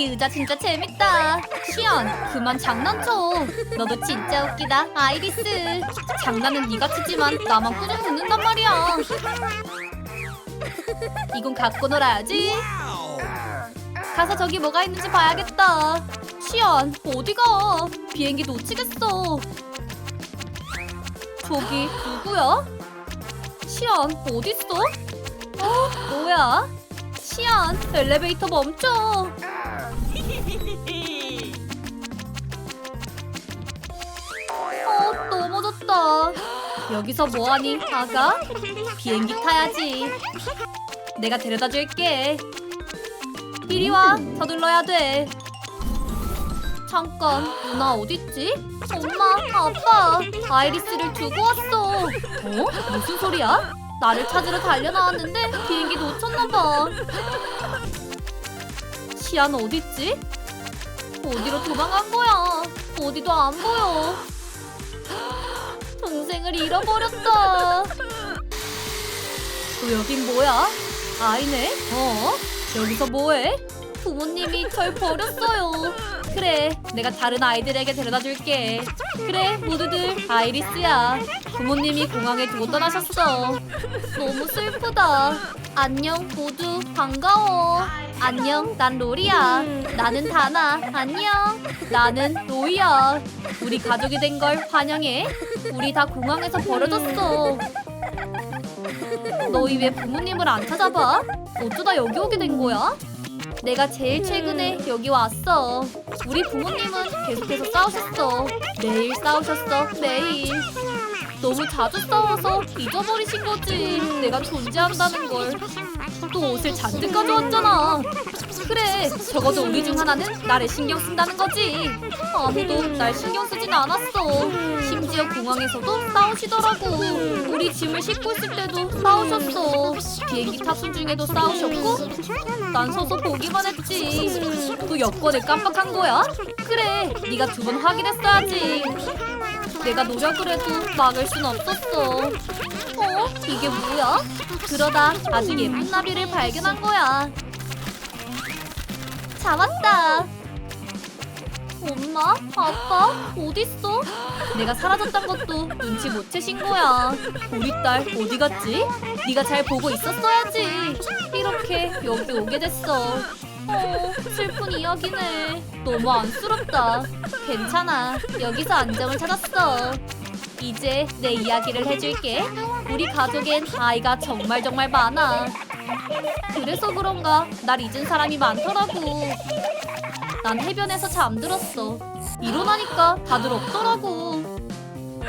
이 의자 진짜 재밌다. 시연, 그만 장난쳐. 너도 진짜 웃기다, 아이리스. 장난은 네가 치지만 나만 꾸중 듣는단 말이야. 이건 갖고 놀아야지. 가서 저기 뭐가 있는지 봐야겠다. 시연, 어디 가? 비행기 놓치겠어. 저기 누구야? 시연, 어딨어? 어, 뭐야? 시연, 엘리베이터 멈춰. 어, 넘어졌다. 여기서 뭐하니, 아가? 비행기 타야지. 내가 데려다 줄게. 이리 와, 서둘러야 돼. 잠깐, 누나 어딨지? 엄마, 아빠, 아이리스를 두고 왔어. 어? 무슨 소리야? 나를 찾으러 달려나왔는데 비행기 놓쳤나봐. 시안 어딨지? 어디로 도망간 거야? 어디도 안 보여. 동생을 잃어버렸다. 또 여긴 뭐야? 아이네? 어? 여기서 뭐해? 부모님이 절 버렸어요. 그래, 내가 다른 아이들에게 데려다 줄게. 그래, 모두들 아이리스야. 부모님이 공항에 두고 떠나셨어. 너무 슬프다. 안녕, 모두 반가워. 안녕, 난 로리야. 나는 다나. 안녕. 나는 로이야. 우리 가족이 된 걸 환영해. 우리 다 공항에서 버려졌어. 너희 왜 부모님을 안 찾아봐? 어쩌다 여기 오게 된 거야? 내가 제일 최근에 여기 왔어. 우리 부모님은 계속해서 싸우셨어. 매일 싸우셨어. 매일. 너무 자주 싸워서 잊어버리신 거지. 내가 존재한다는 걸. 또 옷을 잔뜩 가져왔잖아. 그래, 적어도 우리 중 하나는 나를 신경 쓴다는 거지. 아무도 날 신경 쓰진 않았어. 심지어 공항에서도 싸우시더라고. 우리 짐을 싣고 있을 때도 싸우셨어. 비행기 탑승 중에도 싸우셨고, 난 서서 보기만 했지. 또 여권을 깜빡한 거야? 그래, 네가 두 번 확인했어야지. 내가 노력을 해도 막을 순 없었어. 어? 이게 뭐야? 그러다 아주 예쁜 나비를 발견한 거야. 잡았다. 엄마? 아빠? 어딨어? 내가 사라졌던 것도 눈치 못 채신 거야. 우리 딸 어디 갔지? 네가 잘 보고 있었어야지. 이렇게 여기 오게 됐어. 어, 슬픈 이야기네. 너무 안쓰럽다. 괜찮아. 여기서 안정을 찾았어. 이제 내 이야기를 해줄게. 우리 가족엔 아이가 정말 정말 많아. 그래서 그런가 날 잊은 사람이 많더라고. 난 해변에서 잠들었어. 일어나니까 다들 없더라고.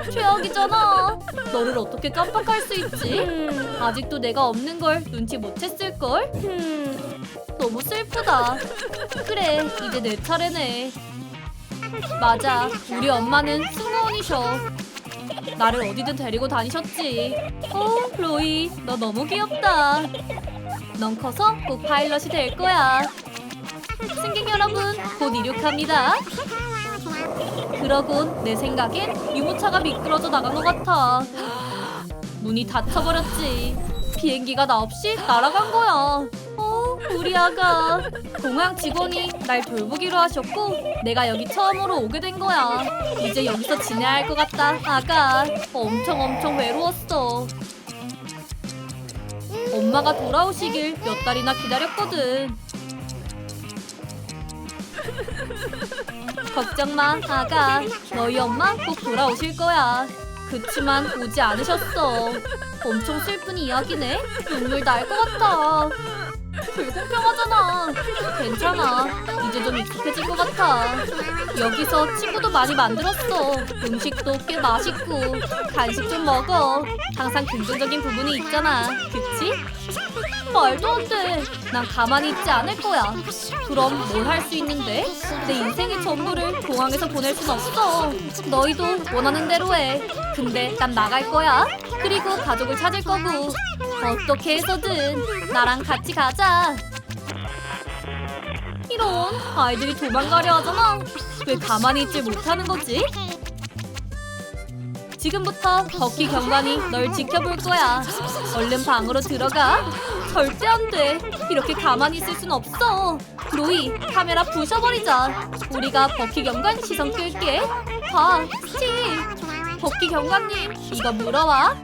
최악이잖아. 너를 어떻게 깜빡할 수 있지? 아직도 내가 없는 걸 눈치 못 챘을 걸? 너무 슬프다. 그래, 이제 내 차례네. 맞아, 우리 엄마는 승무원이셔. 나를 어디든 데리고 다니셨지. 어, 로이, 너 너무 귀엽다. 넌 커서 꼭 파일럿이 될 거야. 승객 여러분, 곧 이륙합니다. 그러곤 내 생각엔 유모차가 미끄러져 나간 것 같아. 문이 닫혀버렸지. 비행기가 나 없이 날아간 거야. 어, 우리 아가. 공항 직원이 날 돌보기로 하셨고, 내가 여기 처음으로 오게 된 거야. 이제 여기서 지내야 할 것 같다, 아가. 엄청 엄청 외로웠어. 엄마가 돌아오시길 몇 달이나 기다렸거든. 걱정 마, 아가. 너희 엄마 꼭 돌아오실 거야. 그치만 오지 않으셨어. 엄청 슬픈 이야기네. 눈물 날 것 같아. 불공평하잖아. 괜찮아. 이제 좀 익숙해질 것 같아. 여기서 친구도 많이 만들었어. 음식도 꽤 맛있고 간식 좀 먹어. 항상 긍정적인 부분이 있잖아. 그치? 말도 안 돼. 난 가만히 있지 않을 거야. 그럼 뭘 할 수 있는데? 내 인생의 전부를 공항에서 보낼 순 없어. 너희도 원하는 대로 해. 근데 난 나갈 거야. 그리고 가족을 찾을 거고. 어떻게 해서든 나랑 같이 가자. 이런 아이들이 도망가려 하잖아. 왜 가만히 있지 못하는 거지? 지금부터 버키 경관이 널 지켜볼 거야. 얼른 방으로 들어가. 절대 안 돼. 이렇게 가만히 있을 순 없어. 로이 카메라 부셔버리자 우리가 버키 경관 시선 끌게 봐 스티 버키 경관님 이거 물어와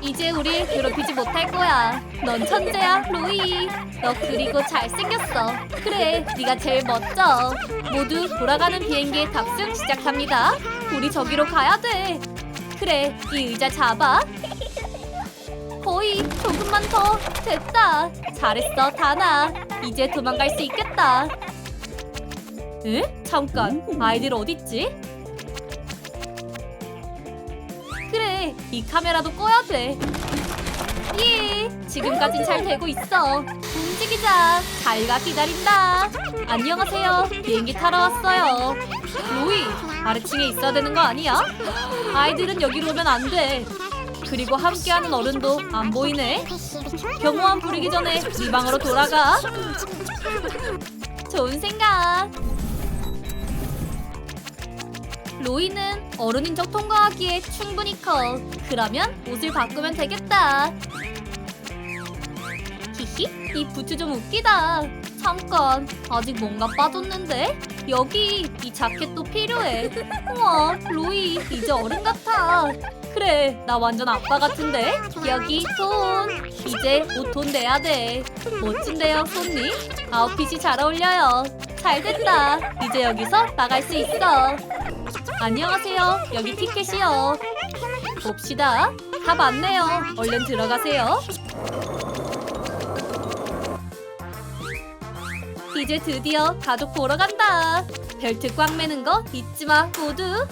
이제 우릴 괴롭히지 못할 거야. 넌 천재야 로이. 너 그리고 잘생겼어. 그래 네가 제일 멋져. 모두 돌아가는 비행기의 탑승 시작합니다. 우리 저기로 가야 돼. 그래 이 의자 잡아. 거의 조금만 더. 됐다. 잘했어 다나. 이제 도망갈 수 있겠다. 에? 잠깐 아이들 어딨지? 이 카메라도 꺼야 돼 예, 지금까진 잘 되고 있어. 움직이자. 잘가 기다린다. 안녕하세요. 비행기 타러 왔어요. 로이, 아래층에 있어야 되는 거 아니야? 아이들은 여기로 오면 안 돼. 그리고 함께하는 어른도 안 보이네. 경호원 부리기 전에 네 방으로 돌아가. 좋은 생각. 로이는 어른인 척 통과하기에 충분히 커. 그러면 옷을 바꾸면 되겠다. 히히, 이 부츠 좀 웃기다. 잠깐, 아직 뭔가 빠졌는데? 여기 이 자켓도 필요해. 우와, 로이 이제 어른 같아. 그래, 나 완전 아빠 같은데? 여기 돈. 이제 옷 돈 내야 돼. 멋진데요, 손님? 아웃핏이 잘 어울려요. 잘 됐다. 이제 여기서 나갈 수 있어. 안녕하세요. 여기 티켓이요. 봅시다. 다 맞네요. 얼른 들어가세요. 이제 드디어 가족 보러 간다. 벨트 꽉 매는 거 잊지 마, 모두.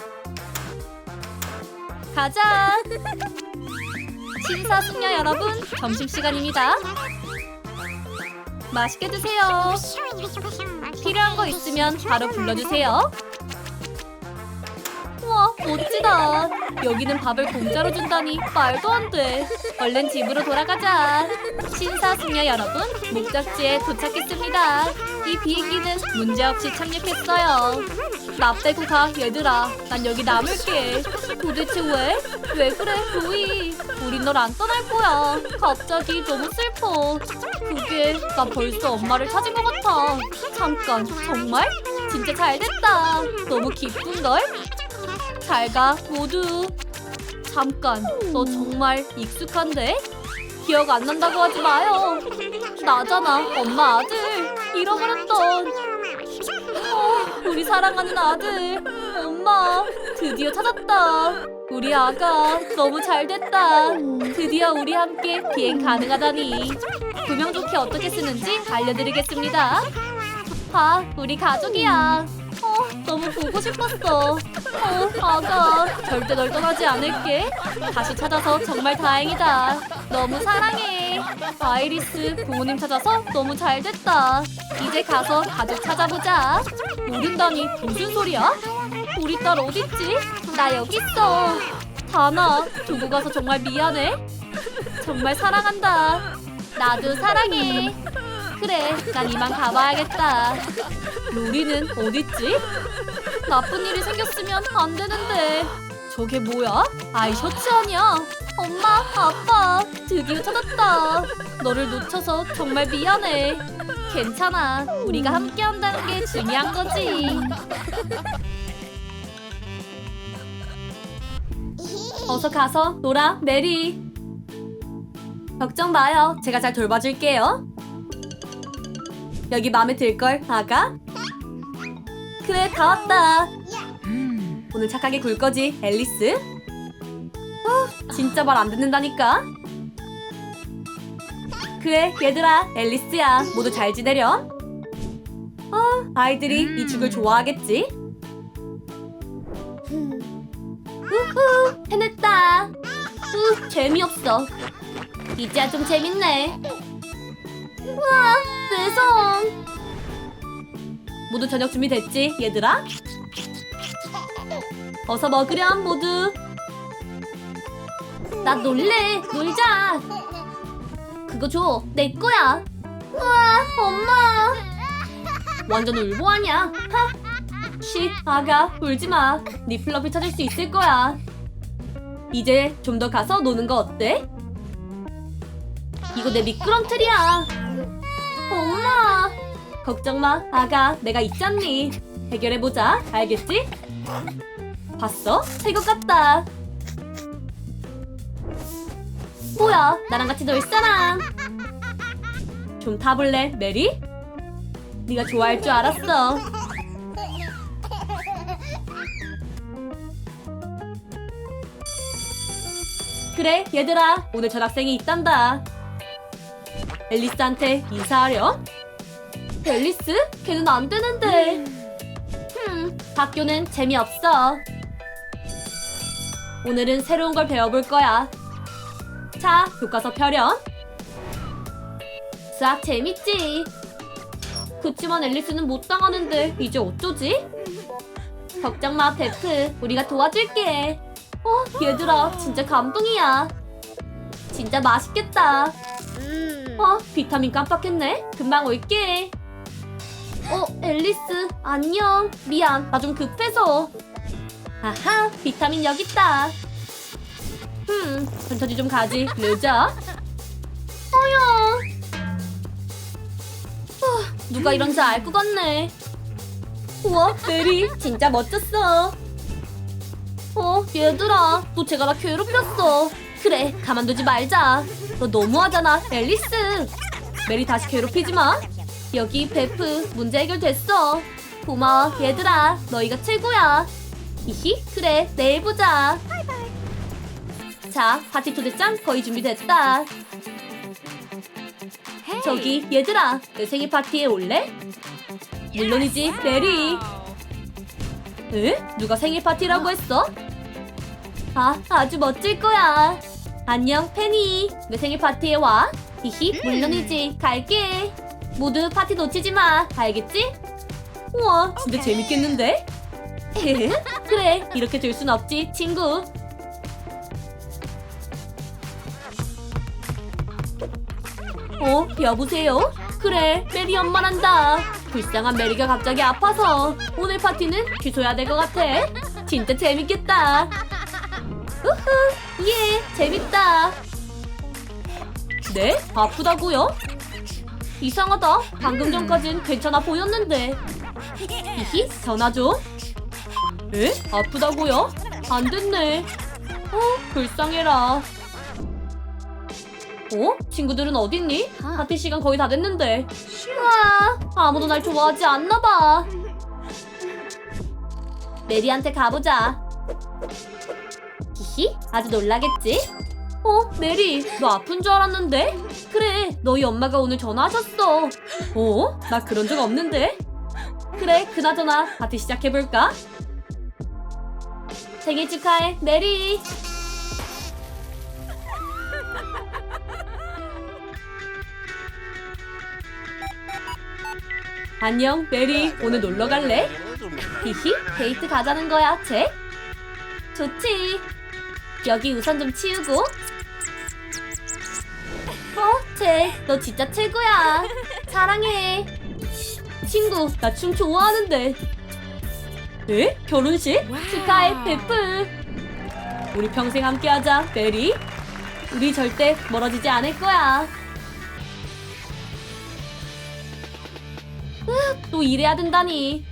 가자. 신사 숙녀 여러분, 점심시간입니다. 맛있게 드세요. 필요한 거 있으면 바로 불러주세요. 우와, 멋지다. 여기는 밥을 공짜로 준다니 말도 안 돼. 얼른 집으로 돌아가자. 신사숙녀 여러분, 목적지에 도착했습니다. 이 비행기는 문제없이 착륙했어요. 나 빼고 가, 얘들아. 난 여기 남을게. 도대체 왜? 왜 그래, 로이? 우린 널 안 떠날 거야. 갑자기 너무 슬퍼. 그게 나 벌써 엄마를 찾은 것 같아. 잠깐, 정말? 진짜 잘 됐다. 너무 기쁜걸? 잘 가, 모두. 잠깐, 너 정말 익숙한데? 기억 안 난다고 하지 마요. 나잖아, 엄마 아들. 잃어버렸던. 어, 우리 사랑하는 아들. 엄마, 드디어 찾았다. 우리 아가 너무 잘 됐다. 드디어 우리 함께 비행 가능하다니. 구명 조끼 어떻게 쓰는지 알려드리겠습니다. 봐, 우리 가족이야. 어, 너무 보고 싶었어. 어, 아가, 절대 널 떠나지 않을게. 다시 찾아서 정말 다행이다. 너무 사랑해. 아이리스, 부모님 찾아서 너무 잘 됐다. 이제 가서 가족 찾아보자. 모른다니 무슨 소리야? 우리 딸 어딨지? 나 여기 있어. 다나, 두고 가서 정말 미안해. 정말 사랑한다. 나도 사랑해. 그래, 난 이만 가봐야겠다. 로리는 어딨지? 나쁜 일이 생겼으면 안 되는데. 저게 뭐야? 아이 셔츠 아니야? 엄마, 아빠, 드디어 찾았다. 너를 놓쳐서 정말 미안해. 괜찮아. 우리가 함께 한다는 게 중요한 거지. 어서 가서 놀아, 메리. 걱정 마요. 제가 잘 돌봐줄게요. 여기 마음에 들걸, 아가? 그래, 다 왔다. 오늘 착하게 굴 거지, 앨리스? 어, 진짜 말 안 듣는다니까? 그래, 얘들아, 앨리스야. 모두 잘 지내렴? 어, 아이들이 이 죽을 좋아하겠지? 우후, 해냈다. 우, 재미없어. 이제야 좀 재밌네. 우와, 내 손. 모두 저녁 준비됐지, 얘들아? 어서 먹으렴, 모두. 나 놀래, 놀자. 그거 줘, 내 거야. 우와, 엄마. 완전 울보 아냐? 하. 쉿, 아가, 울지 마. 네 플러피 찾을 수 있을 거야. 이제 좀 더 가서 노는 거 어때? 이거 내 미끄럼틀이야. 엄마, 걱정 마, 아가. 내가 있잖니. 해결해보자. 알겠지? 봤어? 새것 같다. 뭐야, 나랑 같이 놀 사람. 좀 타볼래, 메리? 네가 좋아할 줄 알았어. 그래, 얘들아. 오늘 전학생이 있단다. 앨리스한테 인사하렴? 앨리스? 걔는 안 되는데. 흠, 학교는 재미없어. 오늘은 새로운 걸 배워볼 거야. 자, 교과서 펴렴. 싹 재밌지? 그치만 앨리스는 못 당하는데 이제 어쩌지? 걱정 마, 베프. 우리가 도와줄게. 어, 얘들아, 진짜 감동이야. 진짜 맛있겠다. 어, 비타민 깜빡했네. 금방 올게. 어, 앨리스, 안녕. 미안, 나 좀 급해서. 아하, 비타민 여기 있다. 흠, 천천히 좀 가지. 늦어. 어여. 후, 누가 이런지 알 것 같네. 우와, 메리, 진짜 멋졌어. 어, 얘들아, 너 제가 나 괴롭혔어. 그래, 가만두지 말자. 너 너무하잖아, 앨리스. 메리 다시 괴롭히지 마. 여기 베프, 문제 해결됐어. 고마워, 얘들아. 너희가 최고야. 히히, 그래, 내일 보자. 자, 파티 초대장 거의 준비됐다. 저기, 얘들아, 내 생일 파티에 올래? 물론이지, 메리. 에? 누가 생일 파티라고 했어? 아, 아주 멋질 거야. 안녕, 페니. 내 생일 파티에 와. 히히, 물론이지. 갈게. 모두 파티 놓치지 마. 알겠지? 우와, 진짜 재밌겠는데? 그래, 이렇게 될순 없지, 친구. 어, 여보세요? 그래, 메리 엄마란다. 불쌍한 메리가 갑자기 아파서 오늘 파티는 취소해야 될 것 같아. 진짜 재밌겠다. 우후, 예, 재밌다. 네? 아프다고요? 이상하다. 방금 전까진 괜찮아 보였는데. 히히, 전화 줘. 에? 아프다고요? 안 됐네. 어, 불쌍해라. 어? 친구들은 어딨니? 파티 시간 거의 다 됐는데. 우와, 아무도 날 좋아하지 않나 봐. 메리한테 가보자. 히히, 아주 놀라겠지? 어, 메리, 너 아픈 줄 알았는데? 그래, 너희 엄마가 오늘 전화하셨어. 어? 나 그런 적 없는데? 그래, 그나저나 파티 시작해볼까? 생일 축하해, 메리. 안녕, 메리. 오늘 놀러 갈래? 히히, 데이트 가자는 거야, 쟤? 좋지. 여기 우선 좀 치우고. 어, 쟤, 너 진짜 최고야. 사랑해. 친구, 나 춤 좋아하는데. 에? 결혼식? 축하해, 베프. 우리 평생 함께하자, 메리. 우리 절대 멀어지지 않을 거야. 으, 또 일해야 된다니.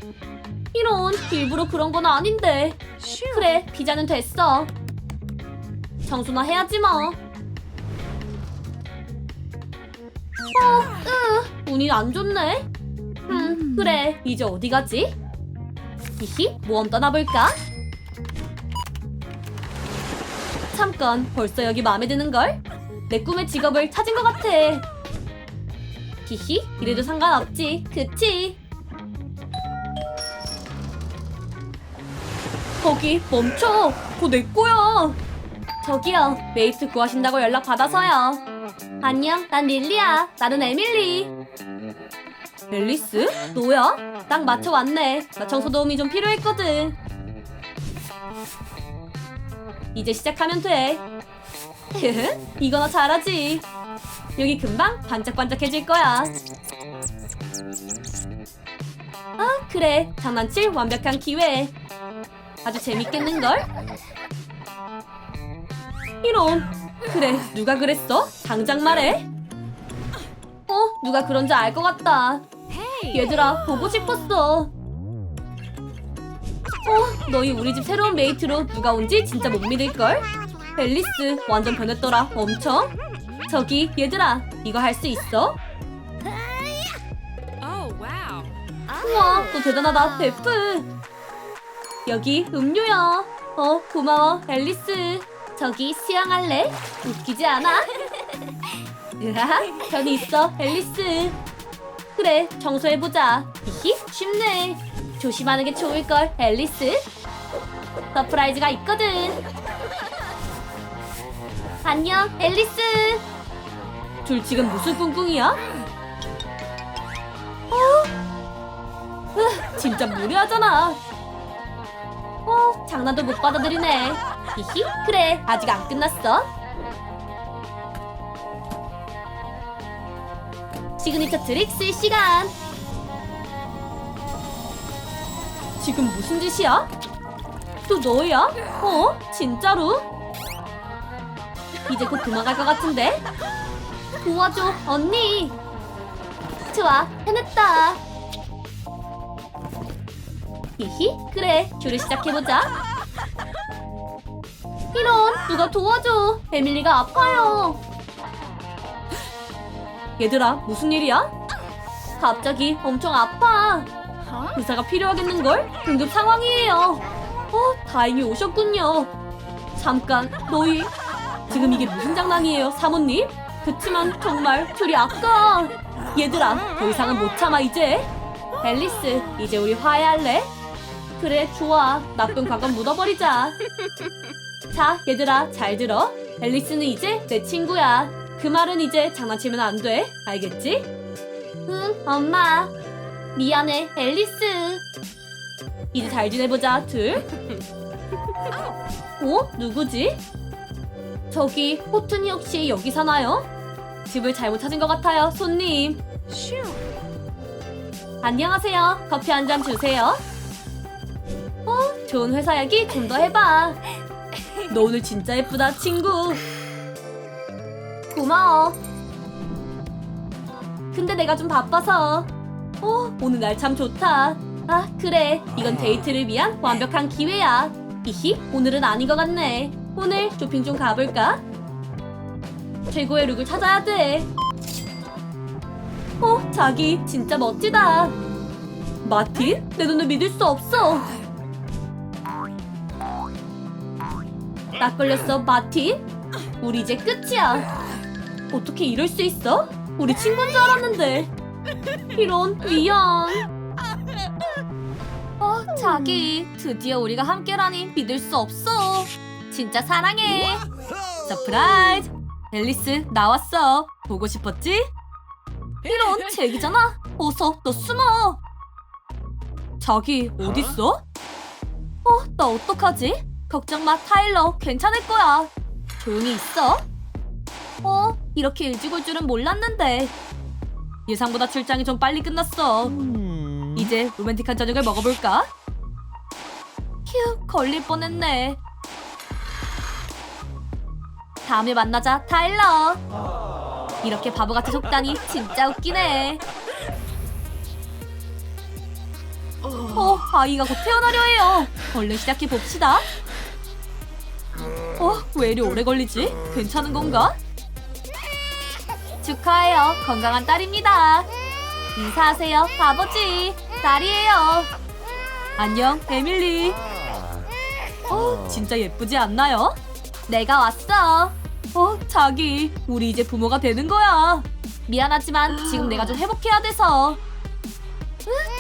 이런, 일부러 그런 건 아닌데. 그래, 비자는 됐어. 청소나 해야지 뭐. 어, 으, 운이 안 좋네. 음, 그래, 이제 어디 가지? 히히, 모험 떠나볼까? 잠깐, 벌써 여기 마음에 드는 걸? 내 꿈의 직업을 찾은 것 같아. 히히, 이래도 상관없지, 그치? 거기 멈춰! 그거 내 거야! 저기요, 메이트 구하신다고 연락 받아서요. 안녕, 난 릴리야. 나는 에밀리. 앨리스? 너야? 딱 맞춰 왔네. 나 청소 도움이 좀 필요했거든. 이제 시작하면 돼. 이거 나 잘하지. 여기 금방 반짝반짝해질 거야. 아, 그래. 장난칠 완벽한 기회. 아주 재밌겠는걸? 이런. 그래, 누가 그랬어? 당장 말해. 어, 누가 그런지 알 것 같다. 얘들아 보고 싶었어. 어, 너희 우리 집 새로운 메이트로 누가 온지 진짜 못 믿을걸? 앨리스 완전 변했더라 엄청. 저기 얘들아 이거 할 수 있어? Oh. 우와 너 대단하다 베프. 여기 음료야. 어 고마워 앨리스. 저기 수영할래? 웃기지 않아? 으하 편히 있어 앨리스. 그래 청소해보자. 히히 쉽네. 조심하는 게 좋을걸 앨리스. 서프라이즈가 있거든. 안녕 앨리스. 둘 지금 무슨 꿍꿍이야? 어? 으, 진짜 무례하잖아. 어, 장난도 못 받아들이네. 히히, 그래, 아직 안 끝났어. 시그니처 트릭 쓸 시간. 지금 무슨 짓이야? 또 너야? 어? 진짜로? 이제 곧 도망갈 것 같은데? 도와줘, 언니. 좋아, 해냈다. 히히, 그래, 큐를 시작해보자. 이런, 누가 도와줘. 에밀리가 아파요. 얘들아, 무슨 일이야? 갑자기 엄청 아파. 의사가 필요하겠는걸? 응급 상황이에요. 어, 다행히 오셨군요. 잠깐, 너희. 지금 이게 무슨 장난이에요, 사모님? 그치만 정말 둘이 아까. 얘들아, 더 이상은 못 참아, 이제. 앨리스, 이제 우리 화해할래? 그래, 좋아. 나쁜 과건 묻어버리자. 자, 얘들아, 잘 들어. 앨리스는 이제 내 친구야. 그 말은 이제 장난치면 안 돼. 알겠지? 응, 엄마. 미안해, 앨리스. 이제 잘 지내보자, 둘. 어? 누구지? 저기, 호튼이 혹시 여기 사나요? 집을 잘못 찾은 것 같아요, 손님. 안녕하세요. 커피 한 잔 주세요. 어, 좋은 회사 얘기 좀 더 해봐. 너 오늘 진짜 예쁘다, 친구. 고마워. 근데 내가 좀 바빠서. 어, 오늘 날 참 좋다. 아, 그래. 이건 데이트를 위한 완벽한 기회야. 히히, 오늘은 아닌 것 같네. 오늘 쇼핑 좀 가볼까? 최고의 룩을 찾아야 돼. 어, 자기 진짜 멋지다. 마틴? 내 눈을 믿을 수 없어. 딱 걸렸어, 마틴. 우리 이제 끝이야. 어떻게 이럴 수 있어? 우리 친구인 줄 알았는데. 이런 미안. 어, 자기 드디어 우리가 함께라니 믿을 수 없어. 진짜 사랑해. 서프라이즈. 앨리스 나왔어. 보고 싶었지? 이런 제기잖아. 어서 너 숨어. 자기 어딨어? 어, 나 어떡하지? 걱정 마, 타일러. 괜찮을 거야. 조용히 있어. 어, 이렇게 일찍 올 줄은 몰랐는데. 예상보다 출장이 좀 빨리 끝났어. 이제 로맨틱한 저녁을 먹어볼까? 휴, 걸릴 뻔했네. 다음에 만나자, 타일러. 이렇게 바보같이 속다니 진짜 웃기네. 어, 아이가 곧 태어나려 해요. 얼른 시작해 봅시다. 어, 왜 이리 오래 걸리지? 괜찮은 건가? 축하해요. 건강한 딸입니다. 인사하세요, 아버지. 딸이에요. 안녕, 에밀리. 어, 진짜 예쁘지 않나요? 내가 왔어. 어, 자기, 우리 이제 부모가 되는 거야. 미안하지만 지금 내가 좀 회복해야 돼서. 으,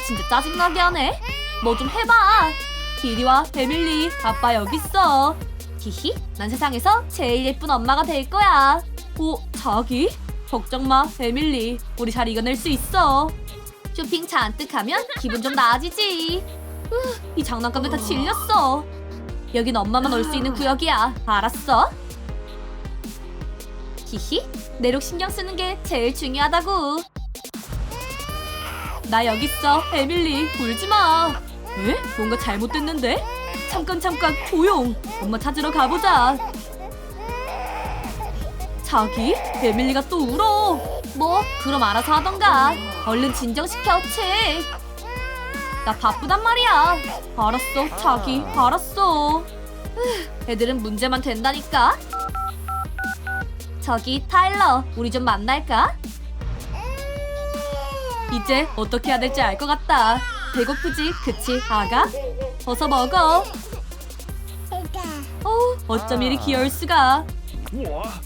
진짜 짜증나게 하네. 뭐 좀 해봐. 이리 와, 에밀리. 아빠 여기 있어. 히히, 난 세상에서 제일 예쁜 엄마가 될 거야. 오, 자기? 걱정 마, 에밀리. 우리 잘 이겨낼 수 있어. 쇼핑 잔뜩 하면 기분 좀 나아지지. 으, 이 장난감들 다 질렸어. 여긴 엄마만 올 수 있는 구역이야. 알았어? 히히, 내룩 신경 쓰는 게 제일 중요하다고. 나 여기 있어, 에밀리. 울지 마. 에? 뭔가 잘못됐는데? 잠깐 잠깐 조용. 엄마 찾으러 가보자. 자기? 에밀리가 또 울어. 뭐 그럼 알아서 하던가 얼른 진정시켜 치. 나 바쁘단 말이야 알았어 자기 알았어 으, 애들은 문제만 된다니까 저기 타일러 우리 좀 만날까? 이제 어떻게 해야 될지 알 것 같다 배고프지 그치 아가? 어서 먹어 어 어쩜 이리 귀여울 수가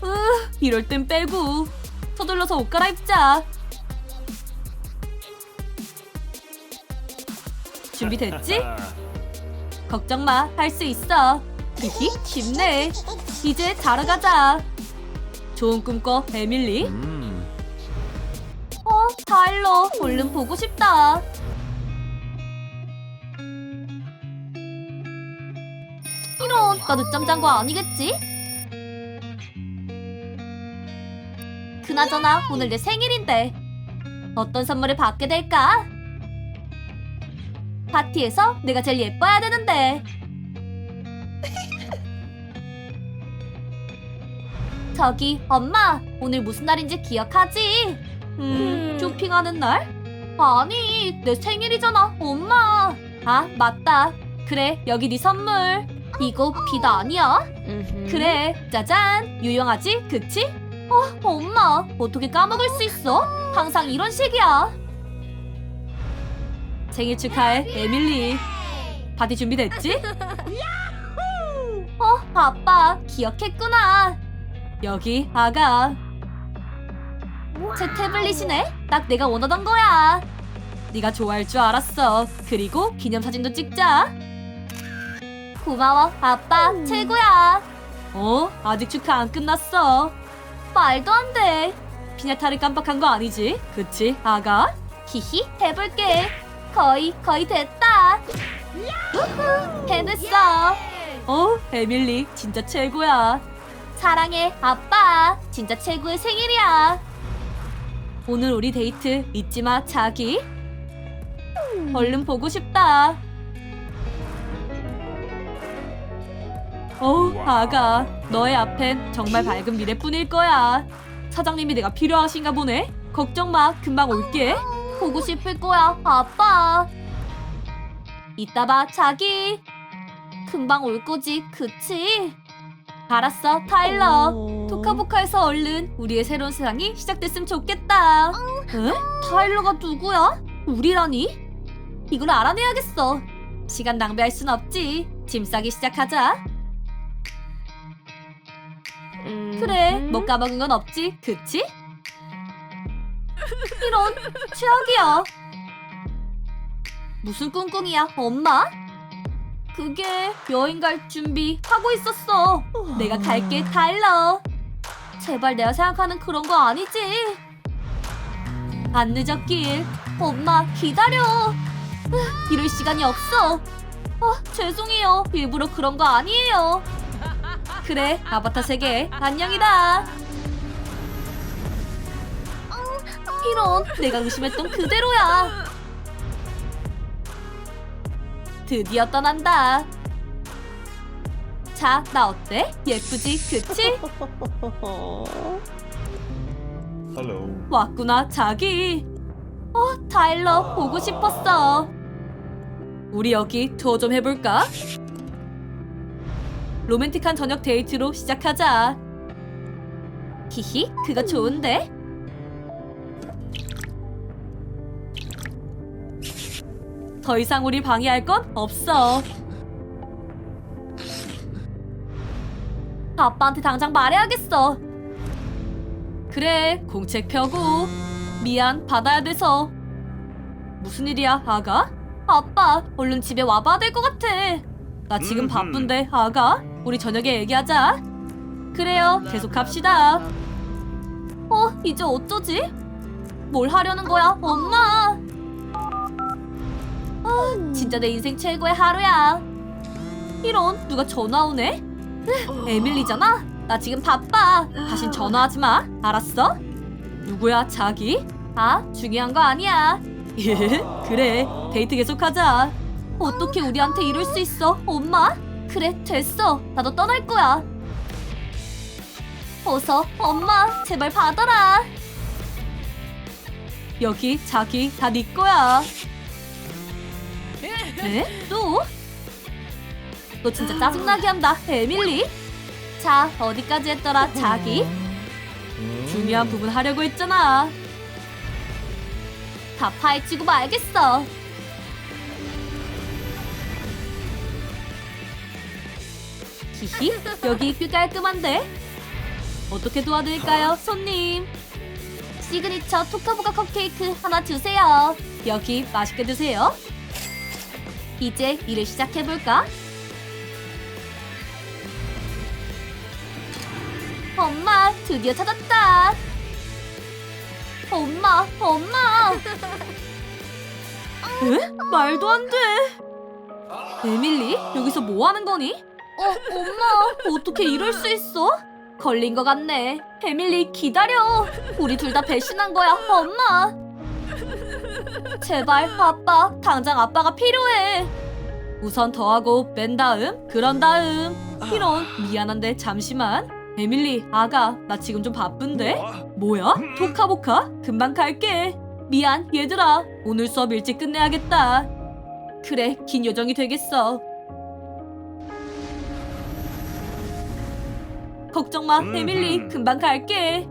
으, 이럴 땐 빼고 서둘러서 옷 갈아입자. 준비됐지? 걱정 마, 할 수 있어. 히히, 쉽네. 이제 자러 가자. 좋은 꿈 꿔, 에밀리. 어, 타일러, 얼른 보고 싶다. 나 늦잠 잔 거 아니겠지? 그나저나 오늘 내 생일인데 어떤 선물을 받게 될까? 파티에서 내가 제일 예뻐야 되는데 저기 엄마 오늘 무슨 날인지 기억하지? 음 쇼핑하는 날? 아니 내 생일이잖아 엄마 아 맞다 그래 여기 네 선물 이거 비도 아니야? 그래 짜잔 유용하지 그치? 어, 엄마, 어떻게 까먹을 수 있어? 항상 이런 식이야. 생일 축하해, 에밀리. 파티 준비됐지? 어, 아빠, 기억했구나. 여기, 아가. 제 태블릿이네? 딱 내가 원하던 거야. 네가 좋아할 줄 알았어. 그리고 기념사진도 찍자. 고마워, 아빠, 최고야. 어, 아직 축하 안 끝났어. 말도 안 돼. 피냐타를 깜빡한 거 아니지? 그치, 아가? 히히, 해볼게. 거의, 거의 됐다. 우후, 해냈어. 어, 에밀리, 진짜 최고야. 사랑해, 아빠. 진짜 최고의 생일이야. 오늘 우리 데이트 잊지 마, 자기. 얼른 보고 싶다. 어우, 아가. 너의 앞엔 정말 밝은 미래뿐일 거야. 사장님이 내가 필요하신가 보네. 걱정 마, 금방 올게. 보고 싶을 거야, 아빠. 이따 봐, 자기. 금방 올 거지, 그치? 알았어, 타일러. 토카보카에서 얼른 우리의 새로운 세상이 시작됐으면 좋겠다. 에? 타일러가 누구야? 우리라니? 이걸 알아내야겠어. 시간 낭비할 순 없지. 짐 싸기 시작하자. 그래, 뭐 까먹은 건 없지, 그치? 이런, 최악이야. 무슨 꿍꿍이야, 엄마? 그게 여행 갈 준비 하고 있었어. 내가 갈게, 타일러. 제발 내가 생각하는 그런 거 아니지? 안 늦었길. 엄마, 기다려. 으, 이럴 시간이 없어. 어, 죄송해요. 일부러 그런 거 아니에요. 그래 아바타 세계 안녕이다. 이런 내가 의심했던 그대로야. 드디어 떠난다. 자 나 어때? 예쁘지? 그치? Hello. 왔구나 자기. 어 타일러 보고 싶었어. 우리 여기 투어 좀 해볼까 로맨틱한 저녁 데이트로 시작하자. 히히, 그거 좋은데? 더 이상 우리 방해할 건 없어. 아빠한테 당장 말해야겠어. 그래, 공책 펴고. 미안, 받아야 돼서. 무슨 일이야, 아가? 아빠, 얼른 집에 와봐야 될 것 같아. 나 지금. 바쁜데, 아가? 우리 저녁에 얘기하자. 그래요, 계속합시다. 어, 이제 어쩌지? 뭘 하려는 거야, 엄마? 아, 진짜 내 인생 최고의 하루야. 이런, 누가 전화 오네? 으, 에밀리잖아? 나 지금 바빠. 다신 전화하지 마. 알았어? 누구야, 자기? 아, 중요한 거 아니야. 예, 그래. 데이트 계속하자. 어떻게 우리한테 이럴 수 있어, 엄마? 그래, 됐어. 나도 떠날 거야. 어서, 엄마, 제발 받아라. 여기 자기 다 네 거야. 에? 또? 너 진짜 짜증나게 한다, 에밀리. 자, 어디까지 했더라, 자기? 중요한 부분 하려고 했잖아. 다 파헤치고 말겠어. 히히, 여기 꽤 깔끔한데? 어떻게 도와드릴까요, 손님? 시그니처 토카보카 컵케이크 하나 주세요. 여기 맛있게 드세요. 이제 일을 시작해볼까? 엄마, 드디어 찾았다. 엄마, 엄마. 에? 말도 안 돼. 에밀리, 여기서 뭐 하는 거니? 어, 엄마, 어떻게 이럴 수 있어? 걸린 것 같네. 에밀리, 기다려. 우리 둘 다 배신한 거야, 엄마. 제발, 아빠, 당장 아빠가 필요해. 우선 더하고 뺀 다음, 그런 다음. 이런, 미안한데 잠시만. 에밀리, 아가, 나 지금 좀 바쁜데? 뭐야? 토카보카? 금방 갈게. 미안, 얘들아. 오늘 수업 일찍 끝내야겠다. 그래, 긴 요정이 되겠어. 걱정 마, 에밀리. 금방 갈게.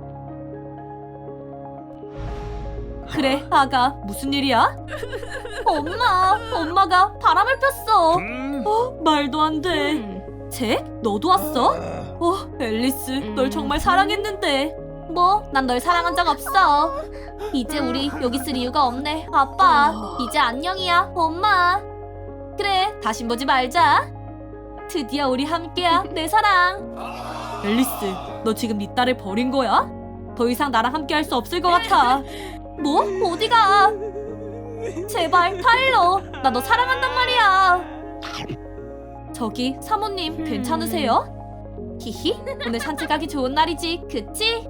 그래, 아가. 무슨 일이야? 엄마, 엄마가 바람을 폈어. 어, 말도 안 돼. 잭, 너도 왔어? 어, 앨리스, 널 정말 사랑했는데. 뭐, 난 널 사랑한 적 없어. 이제 우리 여기 있을 이유가 없네. 아빠, 이제 안녕이야, 엄마. 그래, 다시 보지 말자. 드디어 우리 함께야, 내 사랑. 앨리스, 너 지금 네 딸을 버린 거야? 더 이상 나랑 함께 할 수 없을 것 같아. 뭐? 어디가? 제발, 타일러. 나 너 사랑한단 말이야. 저기, 사모님, 괜찮으세요? 히히, 오늘 산책하기 좋은 날이지, 그치?